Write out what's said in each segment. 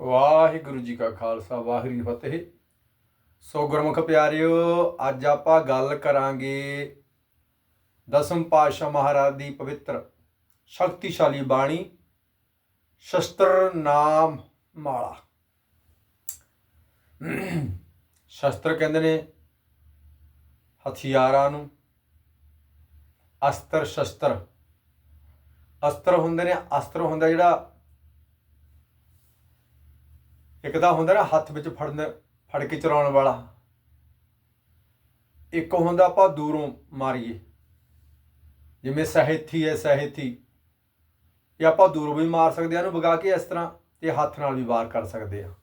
ਵਾਹਿਗੁਰੂ ਜੀ ਕਾ ਖਾਲਸਾ, ਵਾਹਿਗੁਰੂ ਜੀ ਫਤਿਹ। ਸੋ ਗੁਰਮੁਖ ਪਿਆਰਿਓ, ਅੱਜ ਆਪਾਂ ਗੱਲ ਕਰਾਂਗੇ ਦਸਮ ਪਾਤਸ਼ਾਹ ਮਹਾਰਾਜ ਦੀ ਪਵਿੱਤਰ, ਸ਼ਕਤੀਸ਼ਾਲੀ ਬਾਣੀ, ਸ਼ਸਤਰ ਨਾਮ ਮਾਲਾ। ਸ਼ਸਤਰ ਕਹਿੰਦੇ ਨੇ ਹਥਿਆਰਾਂ ਨੂੰ, ਅਸਤਰ ਸ਼ਸਤਰ। ਅਸਤਰ ਹੁੰਦੇ ਨੇ, ਅਸਤਰ ਹੁੰਦਾ ਜਿਹੜਾ ਇੱਕ ਤਾਂ ਹੁੰਦਾ ਨਾ ਹੱਥ ਵਿੱਚ ਫੜਨ ਫੜ ਕੇ ਚਲਾਉਣ ਵਾਲਾ। ਇੱਕ ਹੁੰਦਾ ਆਪਾਂ ਦੂਰੋਂ ਮਾਰੀਏ। ਜਿਵੇਂ ਸਹਿਥੀ ਹੈ, ਸਹਿਥੀ। ਇਹ ਆਪਾਂ ਦੂਰੋਂ ਵੀ ਮਾਰ ਸਕਦੇ ਆ ਇਹਨੂੰ ਵਗਾ ਕੇ ਇਸ ਤਰ੍ਹਾਂ ਤੇ ਹੱਥ ਨਾਲ ਵੀ ਵਾਰ ਕਰ ਸਕਦੇ ਆ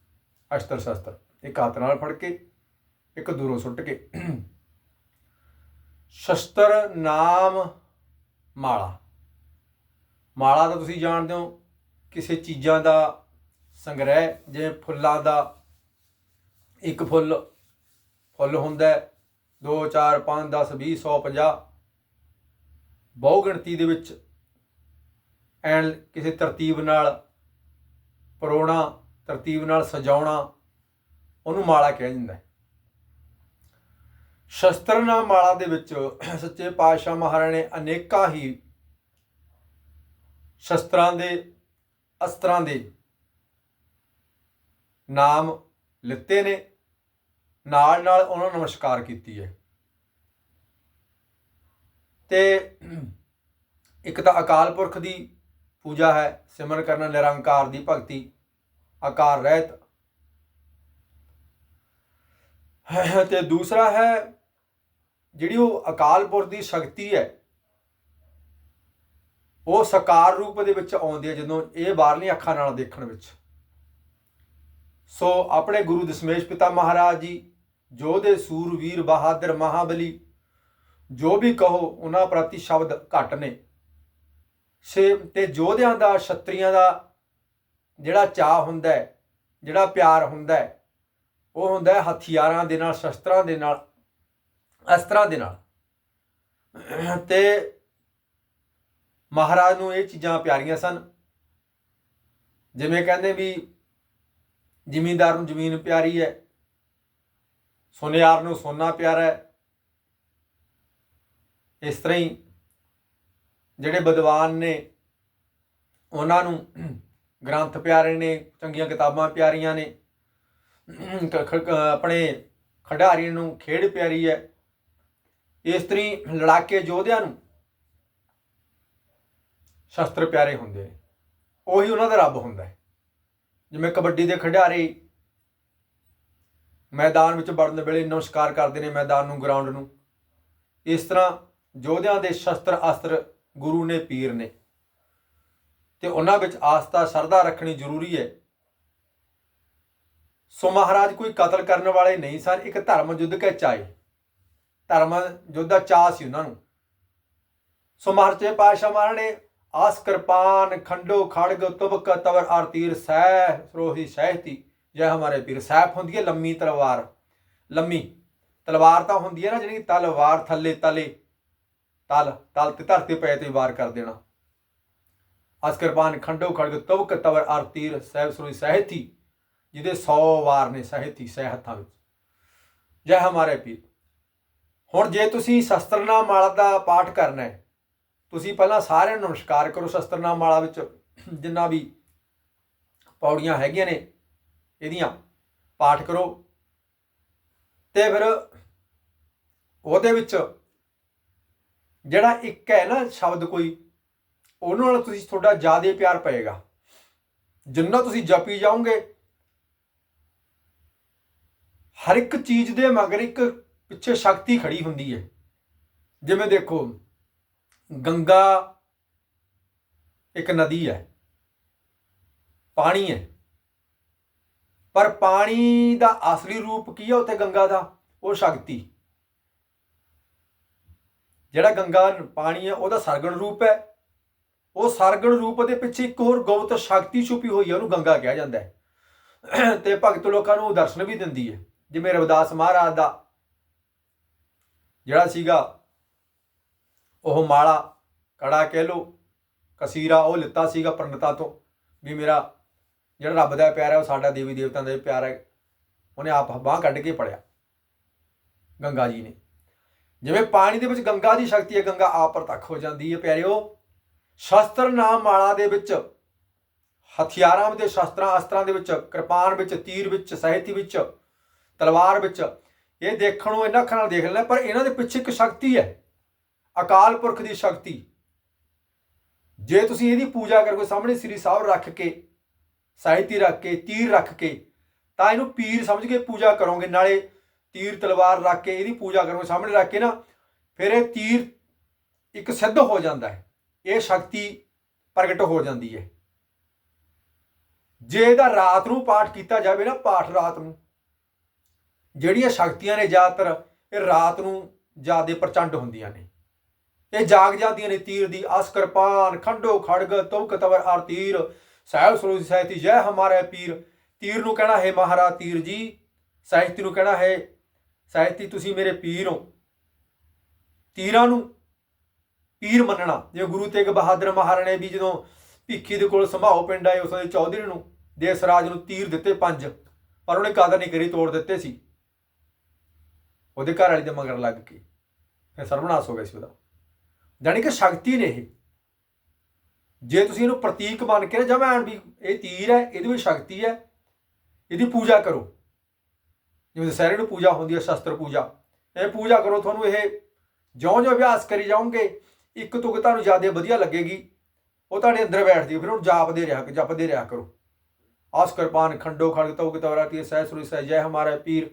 ਅਸਤਰ ਸ਼ਸਤਰ। ਇੱਕ ਹੱਥ ਨਾਲ ਫੜ ਕੇ, ਇੱਕ ਦੂਰੋਂ ਸੁੱਟ ਕੇ। ਸ਼ਸਤਰ ਨਾਮ ਮਾਲਾ। ਮਾਲਾ ਤਾਂ ਤੁਸੀਂ ਜਾਣਦੇ ਹੋ, ਕਿਸੇ ਚੀਜ਼ਾਂ ਦਾ ਸੰਗ੍ਰਹਿ ਜਿਵੇਂ ਫੁੱਲਾਂ ਦਾ ਇੱਕ ਫੁੱਲ ਫੁੱਲ ਹੁੰਦਾ 2 4 5 10 20 100 50 ਬਹੁ ਗਿਣਤੀ ਦੇ ਵਿੱਚ ਐਨ ਕਿਸੇ ਤਰਤੀਬ ਨਾਲ ਪਰੋਣਾ, ਤਰਤੀਬ ਨਾਲ ਸਜਾਉਣਾ, ਉਹਨੂੰ ਮਾਲਾ ਕਿਹਾ ਜਾਂਦਾ ਸ਼ਸਤਰ ਨਾਮ ਮਾਲਾ ਦੇ ਵਿੱਚ ਸੱਚੇ ਪਾਤਸ਼ਾਹ ਮਹਾਰਾਜ ਨੇ ਅਨੇਕਾਂ ਹੀ ਸ਼ਸਤਰਾਂ ਦੇ, ਅਸਤਰਾਂ ਦੇ ਨਾਮ ਲਿੱਤੇ ਨੇ। ਨਾਲ ਨਾਲ ਉਹਨਾਂ ਨੂੰ ਨਮਸਕਾਰ ਕੀਤੀ ਹੈ। ਤੇ ਇੱਕ ਤਾਂ ਅਕਾਲ ਪੁਰਖ ਦੀ ਪੂਜਾ ਹੈ, ਸਿਮਰਨ ਕਰਨਾ, ਨਿਰੰਕਾਰ ਦੀ ਭਗਤੀ, ਆਕਾਰ ਰਹਿਤ। ਹੈ ਤੇ ਦੂਸਰਾ ਹੈ, ਜਿਹੜੀ ਉਹ ਅਕਾਲ ਪੁਰਖ ਦੀ ਸ਼ਕਤੀ ਹੈ, ਉਹ ਸਕਾਰ ਰੂਪ ਦੇ ਵਿੱਚ ਆਉਂਦੀ ਹੈ, ਜਦੋਂ ਇਹ ਬਾਹਰਲੀਆਂ ਅੱਖਾਂ ਨਾਲ ਦੇਖਣ ਵਿੱਚ। ਸੋ ਆਪਣੇ ਗੁਰੂ ਦਸ਼ਮੇਸ਼ ਪਿਤਾ ਮਹਾਰਾਜ ਜੀ ਜੋਧੇ ਸੂਰਵੀਰ ਬਹਾਦਰ ਮਹਾਬਲੀ, ਜੋ ਵੀ ਕਹੋ ਉਹਨਾਂ ਪ੍ਰਤੀ ਸ਼ਬਦ ਘੱਟ ਨੇ। ਸੇ ਤੇ ਯੋਧਿਆਂ ਦਾ, ਛਤਰੀਆਂ ਦਾ ਜਿਹੜਾ ਚਾਹ ਹੁੰਦਾ ਹੈ, ਜਿਹੜਾ ਪਿਆਰ ਹੁੰਦਾ ਹੈ, ਉਹ ਹੁੰਦਾ ਹੈ ਹਥਿਆਰਾਂ ਦੇ ਨਾਲ, ਸ਼ਸਤਰਾਂ ਦੇ ਨਾਲ, ਅਸਤਰਾਂ ਦੇ ਨਾਲ। ਤੇ ਮਹਾਰਾਜ ਨੂੰ ਇਹ ਚੀਜ਼ਾਂ ਪਿਆਰੀਆਂ ਸਨ। ਜਿਵੇਂ ਕਹਿੰਦੇ ਵੀ ਜ਼ਿਮੀਂਦਾਰ ਨੂੰ ਜ਼ਮੀਨ ਪਿਆਰੀ ਹੈ। ਸੁਨਿਆਰ ਨੂੰ ਸੋਨਾ ਪਿਆਰਾ ਹੈ। ਇਸ ਤਰ੍ਹਾਂ ਹੀ ਜਿਹੜੇ ਵਿਦਵਾਨ ਨੇ, ਉਹਨਾਂ ਨੂੰ ਗ੍ਰੰਥ ਪਿਆਰੇ ਨੇ, ਚੰਗੀਆਂ ਕਿਤਾਬਾਂ ਪਿਆਰੀਆਂ ਨੇ ਆਪਣੇ ਖਿਡਾਰੀ ਨੂੰ ਖੇਡ ਪਿਆਰੀ ਹੈ। ਇਸ ਤਰ੍ਹਾਂ ਲੜਾਕੇ ਯੋਧਿਆਂ ਨੂੰ ਸ਼ਸਤਰ ਪਿਆਰੇ ਹੁੰਦੇ ਨੇ। ਉਹੀ ਉਹਨਾਂ ਦਾ ਰੱਬ ਹੁੰਦਾ ਹੈ। ਜਿਵੇਂ ਕਬੱਡੀ ਦੇ ਖਿਡਾਰੀ ਮੈਦਾਨ ਵਿੱਚ ਵੜਨ ਵੇਲੇ ਨਮਸਕਾਰ ਕਰਦੇ ਨੇ ਮੈਦਾਨ ਨੂੰ ਗਰਾਊਂਡ ਨੂੰ। ਇਸ ਤਰ੍ਹਾਂ ਯੋਧਿਆਂ ਦੇ ਸ਼ਸਤਰ ਅਸਤਰ ਗੁਰੂ ਨੇ ਪੀਰ ਨੇ। ਤੇ ਉਹਨਾਂ ਵਿੱਚ ਆਸਥਾ, ਸ਼ਰਧਾ ਰੱਖਣੀ ਜ਼ਰੂਰੀ ਹੈ। ਸੋ ਮਹਾਰਾਜ ਕੋਈ ਕਤਲ ਕਰਨ ਵਾਲੇ ਨਹੀਂ ਸਨ, ਇੱਕ ਧਰਮ ਯੁੱਧ ਕੇ ਚਾਏ। ਧਰਮ ਯੁੱਧ ਦਾ ਚਾਹ ਸੀ ਉਹਨਾਂ ਨੂੰ। ਸੋ ਮਹਾਰਾਜੇ ਪਾਸ਼ਾ ਮਹਾਰਾਜ ਨੇ ਆਸ ਕਿਰਪਾਨ ਖੰਡੋ ਖੜਗ ਤੁਬਕ ਤਵਰ ਆਰ ਤੀਰ ਸਹਿ ਸਰੋਹੀ ਸਹਿਤੀ ਜੈ ਹਮਾਰੇ ਪੀਰ ਸੈਫ ਹੁੰਦੀ ਹੈ ਲੰਮੀ ਤਲਵਾਰ। ਲੰਮੀ ਤਲਵਾਰ ਤਾਂ ਹੁੰਦੀ ਹੈ ਨਾ ਜਿਹੜੀ ਤਲਵਾਰ ਥੱਲੇ ਤਲੇ, ਤਲ ਤਲ ਤੇ ਧਰਤੀ ਪਏ ਤੇ ਵਾਰ ਕਰ ਦੇਣਾ। ਆਸ ਕਿਰਪਾਨ ਖੰਡੋ ਖੜਗ ਤੁਬਕ ਤਵਰ ਆਰ ਤੀਰ ਸਹਿ ਸਰੋਹੀ ਸਹਿਤੀ ਜਿਹਦੇ 100 ਵਾਰ ਨੇ ਸਹਿਤੀ ਸਹਿ ਹੱਥਾਂ ਵਿੱਚ। ਜੈ ਹਮਾਰੇ ਪੀਰ। ਹੁਣ ਜੇ ਤੁਸੀਂ ਸ਼ਸਤਰਨਾਮ ਮਾਲਾ ਦਾ ਪਾਠ ਕਰਨਾ ਹੈ ਤੁਸੀਂ ਪਹਿਲਾਂ ਸਾਰਿਆਂ ਨੂੰ ਨਮਸਕਾਰ ਕਰੋ ਸ਼ਸਤਰਨਾਮ ਮਾਲਾ ਵਿੱਚ, ਜਿੰਨਾ ਵੀ ਪੌੜੀਆਂ ਹੈਗੀਆਂ ਨੇ, ਇਹਦੀਆਂ ਪਾਠ ਕਰੋ। ਤੇ ਫਿਰ ਉਹਦੇ ਵਿੱਚ ਜਿਹੜਾ ਇੱਕ ਹੈ ਨਾ ਸ਼ਬਦ ਕੋਈ, ਉਹਨਾਂ ਨਾਲ ਤੁਸੀਂ ਤੁਹਾਡਾ ਜ਼ਿਆਦਾ ਪਿਆਰ ਪਏਗਾ। ਜਿੰਨਾ ਤੁਸੀਂ ਜਪੀ ਜਾਓਗੇ, ਹਰ ਇੱਕ ਚੀਜ਼ ਦੇ ਮਗਰ ਇੱਕ ਪਿੱਛੇ ਸ਼ਕਤੀ ਖੜੀ ਹੁੰਦੀ ਹੈ। ਜਿਵੇਂ ਦੇਖੋ ਗੰਗਾ ਇੱਕ ਨਦੀ ਹੈ, ਪਾਣੀ ਹੈ। ਪਰ ਪਾਣੀ ਦਾ ਅਸਲੀ ਰੂਪ ਕੀ ਹੈ ਉੱਥੇ ਗੰਗਾ ਦਾ? ਉਹ ਸ਼ਕਤੀ। ਜਿਹੜਾ ਗੰਗਾ ਪਾਣੀ ਹੈ, ਉਹਦਾ ਸਰਗਣ ਰੂਪ ਹੈ। ਉਹ ਸਰਗਣ ਰੂਪ ਦੇ ਪਿੱਛੇ ਇੱਕ ਹੋਰ ਗੁਪਤ ਸ਼ਕਤੀ ਛੁਪੀ ਹੋਈ ਹੈ, ਉਹਨੂੰ ਗੰਗਾ ਕਿਹਾ ਜਾਂਦਾ ਹੈ। ਤੇ ਭਗਤ ਲੋਕਾਂ ਨੂੰ ਦਰਸ਼ਨ ਵੀ ਦਿੰਦੀ ਹੈ। ਜਿਵੇਂ ਰਵਿਦਾਸ ਮਹਾਰਾਜ ਦਾ ਜਿਹੜਾ ਸੀਗਾ ਉਹ ਮਾਲਾ ਕੜਾ ਕਹਿ ਲੋ ਕਸੀਰਾ ਉਹ ਲਿੱਤਾ ਸੀਗਾ ਪ੍ਰਣਤਾ ਤੋਂ ਵੀ ਮੇਰਾ ਜਿਹੜਾ ਰੱਬ ਦਾ ਪਿਆਰ ਹੈ ਉਹ ਸਾਡਾ ਦੇਵੀ ਦੇਵਤਾਂ ਦਾ ਵੀ ਪਿਆਰ ਹੈ, ਉਹਨੇ ਆਪ ਬਾਹ ਕੱਢ ਕੇ ਪੜਿਆ ਗੰਗਾ ਜੀ ਨੇ। ਜਿਵੇਂ ਪਾਣੀ ਦੇ ਵਿੱਚ ਗੰਗਾ ਦੀ ਸ਼ਕਤੀ ਹੈ, ਗੰਗਾ ਆਪ ਪ੍ਰਤੱਖ ਹੋ ਜਾਂਦੀ ਹੈ ਪਿਆਰਿਓ। ਸ਼ਸਤਰ ਨਾਮ ਮਾਲਾ ਦੇ ਵਿੱਚ, ਹਥਿਆਰਾਂ ਦੇ ਸ਼ਸਤਰਾਂ, ਅਸਤਰਾਂ ਦੇ ਵਿੱਚ, ਕਿਰਪਾਨ ਵਿੱਚ, ਤੀਰ ਵਿੱਚ, ਸਹਿਤੀ ਵਿੱਚ, ਤਲਵਾਰ ਵਿੱਚ, ਇਹ ਦੇਖਣ ਨੂੰ ਇਹਨਾਂ ਅੱਖਾਂ ਨਾਲ ਦੇਖ ਲੈਣਾ, ਪਰ ਇਹਨਾਂ ਦੇ ਪਿੱਛੇ ਇੱਕ ਸ਼ਕਤੀ ਹੈ। ਅਕਾਲ ਪੁਰਖ ਦੀ ਸ਼ਕਤੀ। ਜੇ ਤੁਸੀਂ ਇਹਦੀ ਪੂਜਾ ਕਰੋਗੇ ਸਾਹਮਣੇ ਸ੍ਰੀ ਸਾਹਿਬ ਰੱਖ ਕੇ, ਸਾਹਿਤੀ ਰੱਖ ਕੇ, ਤੀਰ ਰੱਖ ਕੇ, ਤਾਂ ਇਹਨੂੰ ਪੀਰ ਸਮਝ ਕੇ ਪੂਜਾ ਕਰੋਗੇ। ਨਾਲੇ ਤੀਰ, ਤਲਵਾਰ ਰੱਖ ਕੇ ਇਹਦੀ ਪੂਜਾ ਕਰੋਗੇ, ਸਾਹਮਣੇ ਰੱਖ ਕੇ ਨਾ, ਫਿਰ ਇਹ ਤੀਰ ਇੱਕ ਸਿੱਧ ਹੋ ਜਾਂਦਾ ਹੈ। ਇਹ ਸ਼ਕਤੀ ਪ੍ਰਗਟ ਹੋ ਜਾਂਦੀ ਹੈ। ਜੇ ਇਹਦਾ ਰਾਤ ਨੂੰ ਪਾਠ ਕੀਤਾ ਜਾਵੇ ਨਾ, ਪਾਠ ਰਾਤ ਨੂੰ, ਜਿਹੜੀਆਂ ਸ਼ਕਤੀਆਂ ਨੇ ਜ਼ਿਆਦਾਤਰ, ਇਹ ਰਾਤ ਨੂੰ ਜ਼ਿਆਦਾ ਪ੍ਰਚੰਡ ਹੁੰਦੀਆਂ ਨੇ। ਇਹ ਜਾਗ ਜਾਂਦੀਆਂ ਨੇ ਤੀਰ ਦੀ ਅਸ ਕਿਰਪਾਨ, ਖੰਡੋ ਖੜਗ ਤੁਮ ਕਤਵਰ ਆਰ ਤੀਰ। ਸਾਹਿਬ ਸਰੋਜ ਸਾਹਿਤੀ, ਜੈ ਹਮਾਰਾ ਪੀਰ। ਤੀਰ ਨੂੰ ਕਹਿਣਾ ਹੈ, ਮਹਾਰਾ ਤੀਰ ਜੀ। ਸਾਹਿਤੀ ਨੂੰ ਕਹਿਣਾ ਹੈ, ਸਾਹਿਤੀ, ਤੁਸੀਂ ਮੇਰੇ ਪੀਰ ਹੋ। ਤੀਰਾਂ ਨੂੰ ਪੀਰ ਮੰਨਣਾ। ਜਿਵੇਂ ਗੁਰੂ ਤੇਗ ਬਹਾਦਰ ਮਹਾਰਾਣੇ ਵੀ ਜਦੋਂ ਭਿੱਖੀ ਦੇ ਕੋਲ ਸੰਭਾਓ ਪਿੰਡ ਆਏ, ਉਸ ਦੇ ਚੌਧਰੀ ਨੂੰ, ਦੇਸ ਰਾਜ ਨੂੰ ਤੀਰ ਦਿੱਤੇ ਪੰਜ। ਪਰ ਉਹਨੇ ਕਾਦਰ ਨਹੀਂ ਕਰੀ, ਤੋੜ ਦਿੱਤੇ ਸੀ। ਉਹਦੇ ਘਰ ਵਾਲੀ ਦੇ ਮਗਰ ਲੱਗ ਕੇ। ਫਿਰ ਸਰਵਨਾਸ਼ ਹੋ ਗਿਆ ਸੀ ਉਹਦਾ। ਜਾਣੀ ਕਿ ਸ਼ਕਤੀ ਨੇ ਇਹ। ਜੇ ਤੁਸੀਂ ਇਹਨੂੰ ਪ੍ਰਤੀਕ ਮੰਨ ਕੇ ਨਾ ਜਮਾਨ ਵੀ ਇਹ ਤੀਰ ਹੈ, ਇਹਦੇ ਵਿੱਚ ਸ਼ਕਤੀ ਹੈ, ਇਹਦੀ ਪੂਜਾ ਕਰੋ। ਜਿਵੇਂ ਦਸਹਿਰੇ ਨੂੰ ਪੂਜਾ ਹੁੰਦੀ ਹੈ, ਸ਼ਸਤਰ ਪੂਜਾ। ਇਹ ਪੂਜਾ ਕਰੋ, ਤੁਹਾਨੂੰ ਇਹ ਜਿਉਂ-ਜਿਉਂ ਅਭਿਆਸ ਕਰੀ ਜਾਓਗੇ, ਇੱਕ ਤੁਕ ਤੁਹਾਨੂੰ ਜ਼ਿਆਦਾ ਵਧੀਆ ਲੱਗੇਗੀ। ਉਹ ਤੁਹਾਡੇ ਅੰਦਰ ਬੈਠਦੀ ਹੈ, ਫਿਰ ਉਹਨੂੰ ਜਾਪਦੇ ਰਿਹਾ, ਜਪਦੇ ਰਿਹਾ ਕਰੋ। ਆਸ ਕਿਰਪਾਨ ਖੰਡੋ ਖੜਗ ਤਉ ਕਿਤਵਰਾਤੀ ਸਹਿ, ਸੁਰੀ, ਸਹਿ, ਜੈ, ਹਮਾਰਾ, ਪੀਰ।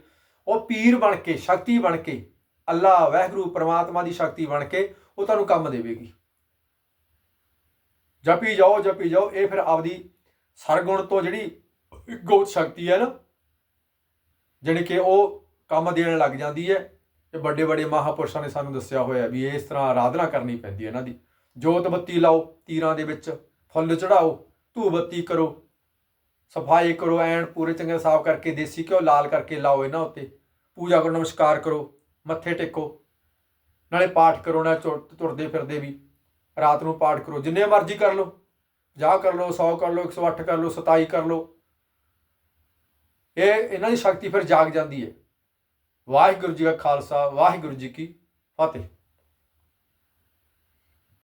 ਉਹ ਪੀਰ ਬਣ ਕੇ, ਸ਼ਕਤੀ ਬਣ ਕੇ, ਅੱਲਾ, ਵਾਹਿਗੁਰੂ, ਪ੍ਰਮਾਤਮਾ ਦੀ ਸ਼ਕਤੀ ਬਣ ਕੇ ਉਹ ਤੁਹਾਨੂੰ ਕੰਮ ਦੇਵੇਗੀ। ਜਪੀ ਜਾਓ ਜਪੀ ਜਾਓ, ਇਹ ਫਿਰ ਆਪਦੀ ਸਰਗੁਣ ਤੋਂ ਜਿਹੜੀ ਗੋਤ ਸ਼ਕਤੀ ਹੈ ਨਾ ਜਿਹੜੀ ਕਿ ਉਹ ਕੰਮ ਦੇਣ ਲੱਗ ਜਾਂਦੀ ਹੈ ਤੇ ਵੱਡੇ ਵੱਡੇ ਮਹਾਪੁਰਸ਼ਾਂ ਨੇ ਸਾਨੂੰ ਦੱਸਿਆ ਹੋਇਆ ਵੀ ਇਸ ਤਰ੍ਹਾਂ ਆਰਾਧਨਾ ਕਰਨੀ ਪੈਂਦੀ ਹੈ ਇਹਨਾਂ ਦੀ। ਜੋਤ ਬੱਤੀ ਲਾਓ ਤੀਰਾਂ ਦੇ ਵਿੱਚ, ਫੁੱਲ ਚੜਾਓ ਧੂਪ ਬੱਤੀ ਕਰੋ, ਸਫ਼ਾਈ ਕਰੋ, ਐਨ ਪੂਰੇ ਚੰਗੇ ਸਾਫ਼ ਕਰਕੇ ਦੇਸੀ ਘਿਓ ਲਾਲ ਕਰਕੇ ਲਾਓ ਇਹਨਾਂ ਉੱਤੇ। ਪੂਜਾ ਕਰੋ, ਨਮਸਕਾਰ ਕਰੋ, ਮੱਥੇ ਟੇਕੋ। ਨਾਲੇ ਪਾਠ ਕਰੋ, ਨਾ ਤੁਰਦੇ ਫਿਰਦੇ ਵੀ। ਰਾਤ ਨੂੰ ਪਾਠ ਕਰੋ, ਜਿੰਨੇ ਮਰਜ਼ੀ ਕਰ ਲਓ। 50 ਕਰ ਲਓ 100 ਕਰ ਲਓ 108 ਕਰ ਲਓ 27 ਕਰ ਲਓ। ਇਹ, ਇਹਨਾਂ ਦੀ ਸ਼ਕਤੀ ਫਿਰ ਜਾਗ ਜਾਂਦੀ ਹੈ। ਵਾਹਿਗੁਰੂ ਜੀ ਕਾ ਖਾਲਸਾ, ਵਾਹਿਗੁਰੂ ਜੀ ਕੀ ਫਤਿਹ।